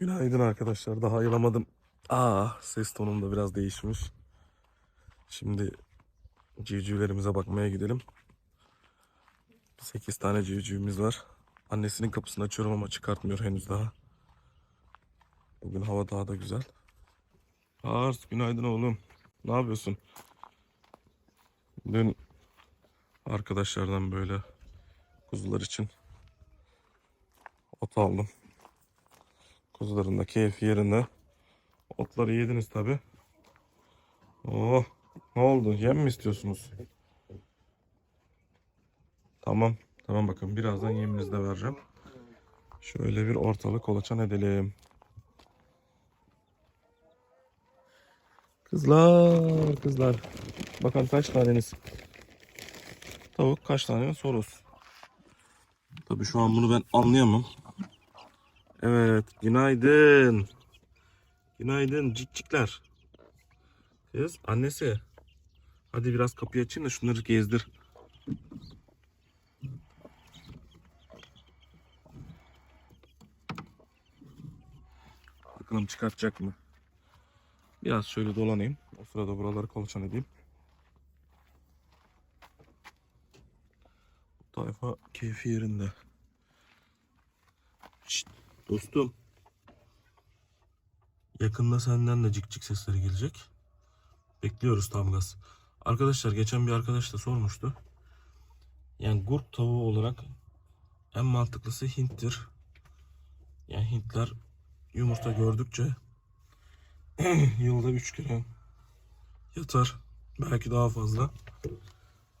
Günaydın arkadaşlar. Daha ayılamadım. Aa, ses tonum da biraz değişmiş. Şimdi civcivlerimize bakmaya gidelim. 8 tane civcivimiz var. Annesinin kapısını açıyorum ama çıkartmıyor henüz daha. Bugün hava daha da güzel. Ars, günaydın oğlum. Ne yapıyorsun? Dün arkadaşlardan böyle kuzular için ot aldım. Kuzuların da keyfi yerinde. Otları yediniz tabi. Oh, ne oldu? Yem mi istiyorsunuz? Tamam. Tamam bakın birazdan yeminizi de vereceğim. Şöyle bir ortalık kolaçan edelim. Kızlar, kızlar. Bakın kaç taneniz? Tavuk kaç tane soros? Tabii şu an bunu ben anlayamam. Evet, günaydın. Günaydın cikcikler. Kız, annesi. Hadi biraz kapıyı açayım da şunları gezdir. Bakalım çıkartacak mı? Biraz şöyle dolanayım. O sırada buraları kolaçan edeyim. Bu tayfa keyfi yerinde. Şşt, dostum. Yakında senden de cik cik sesleri gelecek. Bekliyoruz tam gaz. Arkadaşlar geçen bir arkadaş da sormuştu. Yani gurk tavuğu olarak en mantıklısı Hint'tir. Yani Hintler yumurta gördükçe yılda 3 kere yatar. Belki daha fazla.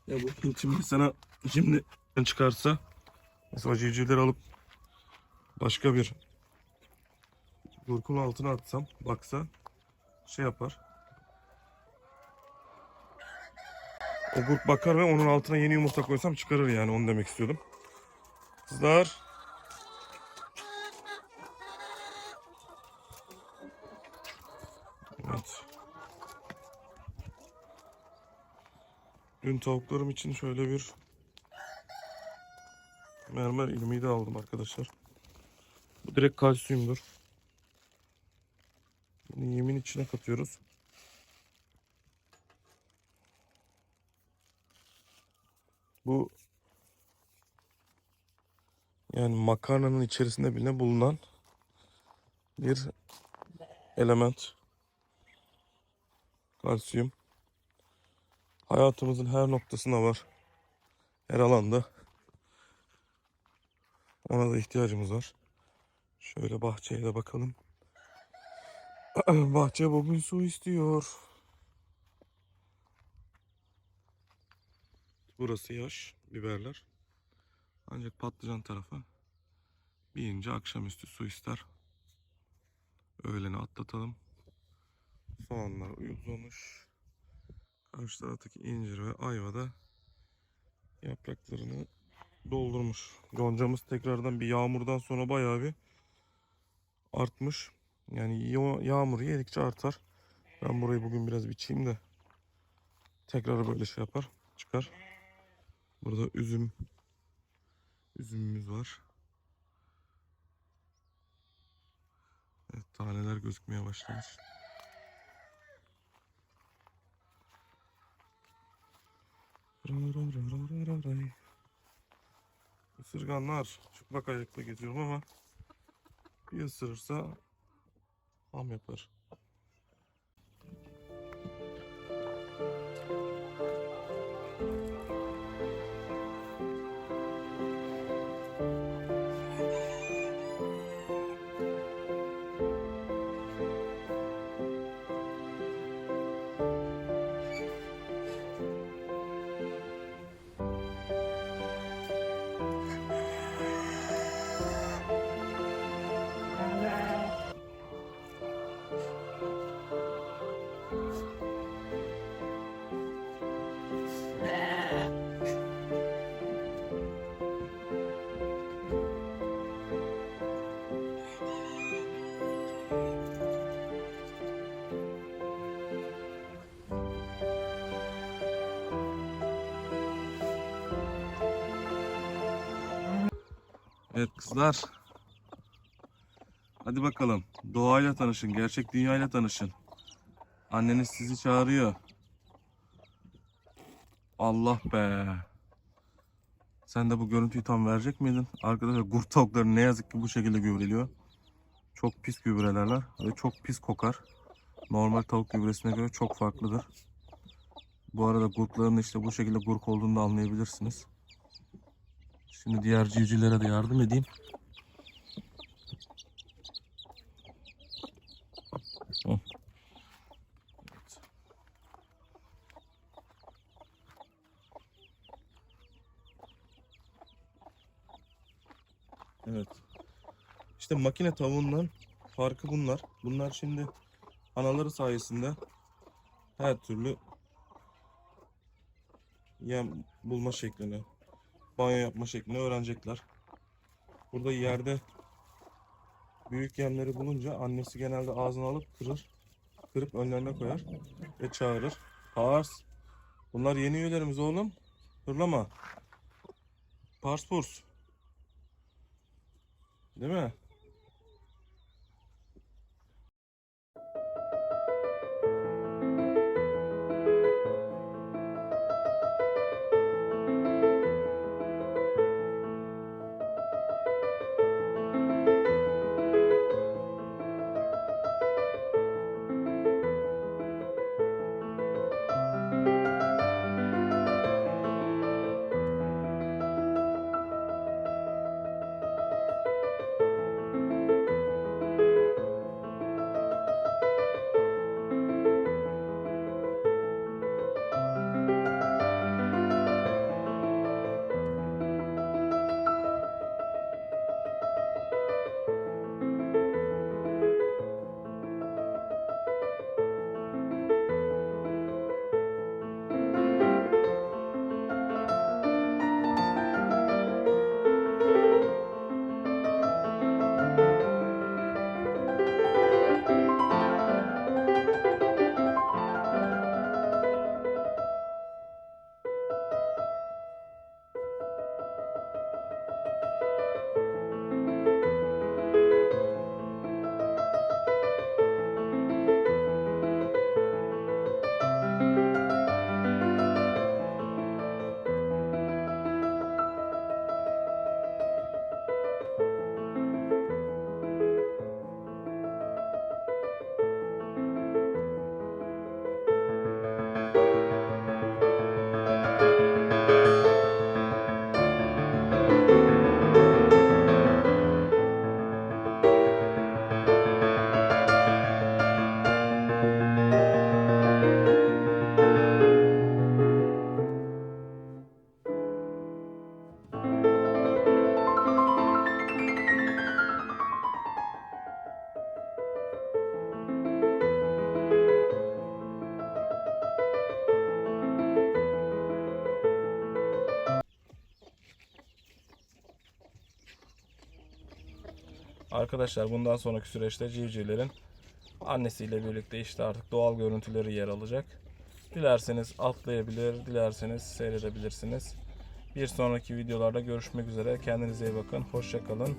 Ya bu Hint şimdi sana şimdi çıkarsa mesela civcivleri alıp başka bir gurkun altına atsam baksa şey yapar. O gurk bakar ve onun altına yeni yumurta koysam çıkarır yani onu demek istiyordum. Kızlar. Evet. Dün tavuklarım için şöyle bir mermer ilmeği de aldım arkadaşlar. Bu direkt kalsiyumdur. Bunu yemin içine katıyoruz. Bu yani makarnanın içerisinde bile bulunan bir element. Kalsiyum. Hayatımızın her noktasına var. Her alanda. Ona da ihtiyacımız var. Şöyle bahçeye de bakalım. Bahçe bugün su istiyor. Burası yaş biberler. Ancak patlıcan tarafı bir ince akşamüstü su ister. Öğleni atlatalım. Soğanlar uyuzlamış. Karşı taraftaki incir ve ayva da yapraklarını doldurmuş. Yoncamız tekrardan bir yağmurdan sonra bayağı bir artmış. Yani ya- yağmur yedikçe artar. Ben burayı bugün biraz biçeyim de tekrar böyle şey yapar, çıkar. Burada üzüm üzümümüz var. Evet, taneler gözükmeye başlamış. Isırganlar çıplak ayakla geziyorum ama bir ısırırsa ham yapar. Evet kızlar. Hadi bakalım. Doğayla tanışın. Gerçek dünyayla tanışın. Anneniz sizi çağırıyor. Allah be. Sen de bu görüntüyü tam verecek miydin? Arkadaşlar kurt tavukları ne yazık ki bu şekilde gübreliyor. Çok pis gübrelerler ve çok pis kokar. Normal tavuk gübresine göre çok farklıdır. Bu arada gurkların işte bu şekilde gurk olduğunu da anlayabilirsiniz. Şimdi diğer civcivlere de yardım edeyim. Evet. İşte makine tavuğundan farkı bunlar. Bunlar şimdi anaları sayesinde her türlü yem bulma şeklini, banyo yapma şeklini öğrenecekler. Burada yerde büyük yemleri bulunca annesi genelde ağzına alıp kırır. Kırıp önlerine koyar ve çağırır. Pars. Bunlar yeni üyelerimiz oğlum. Hırlama. Pars purs. Değil mi? Arkadaşlar bundan sonraki süreçte civcivlerin annesiyle birlikte işte artık doğal görüntüleri yer alacak. Dilerseniz atlayabilir, dilerseniz seyredebilirsiniz. Bir sonraki videolarda görüşmek üzere. Kendinize iyi bakın. Hoşça kalın.